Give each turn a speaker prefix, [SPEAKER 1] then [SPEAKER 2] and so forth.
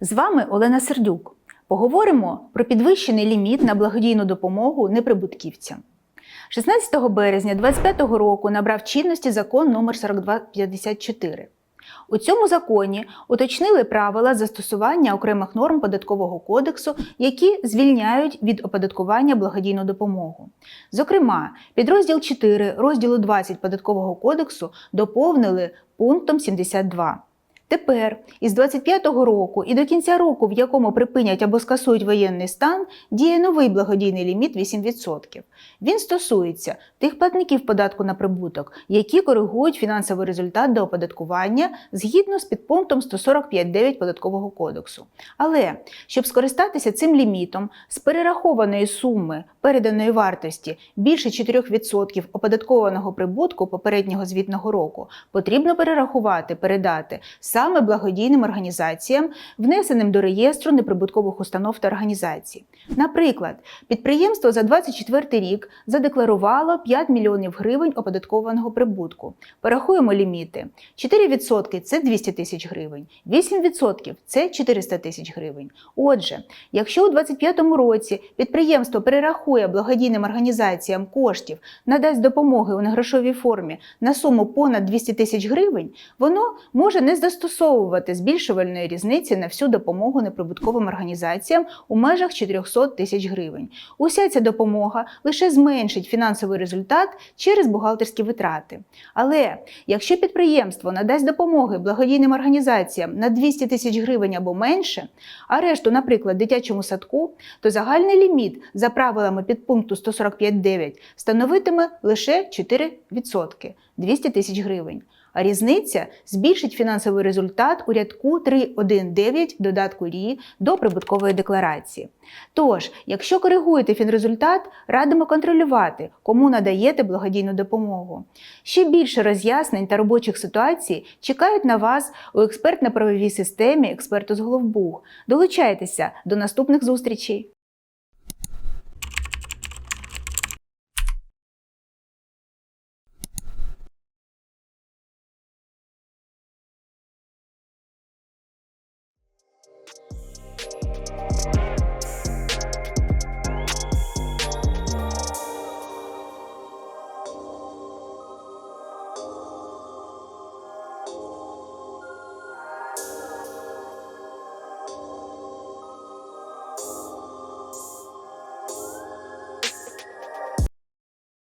[SPEAKER 1] З вами Олена Сердюк. Поговоримо про підвищений ліміт на благодійну допомогу неприбутківцям. 16 березня 2025 року набрав чинності закон номер 4254. У цьому законі уточнили правила застосування окремих норм податкового кодексу, які звільняють від оподаткування благодійну допомогу. Зокрема, підрозділ 4 розділу 20 податкового кодексу доповнили пунктом 72. Тепер із 25-го року і до кінця року, в якому припинять або скасують воєнний стан, діє новий благодійний ліміт 8%. Він стосується тих платників податку на прибуток, які коригують фінансовий результат до оподаткування згідно з підпунктом 145.9 податкового кодексу. Але щоб скористатися цим лімітом з перерахованої суми переданої вартості більше 4% оподаткованого прибутку попереднього звітного року, потрібно перерахувати, передати саме благодійним організаціям, внесеним до реєстру неприбуткових установ та організацій. Наприклад, підприємство за 2024 рік задекларувало 5 мільйонів гривень оподаткованого прибутку. Порахуємо ліміти. 4% – це 200 тисяч гривень, 8% – це 400 тисяч гривень. Отже, якщо у 2025 році підприємство перерахує благодійним організаціям коштів, надасть допомоги у негрошовій формі на суму понад 200 тисяч гривень, воно може не застосовувати збільшувальної різниці на всю допомогу неприбутковим організаціям у межах 400 тисяч гривень. Уся ця допомога лише зменшить фінансовий результат через бухгалтерські витрати. Але якщо підприємство надасть допомоги благодійним організаціям на 200 тисяч гривень або менше, а решту, наприклад, дитячому садку, то загальний ліміт за правилами підпункту 145.9 становитиме лише 4% – 200 тисяч гривень. А різниця збільшить фінансовий результат у рядку 3.1.9 додатку РІ до прибуткової декларації. Тож, якщо коригуєте фінрезультат, радимо контролювати, кому надаєте благодійну допомогу. Ще більше роз'яснень та робочих ситуацій чекають на вас у експертно-правовій системі експерту з Головбух. Долучайтеся до наступних зустрічей!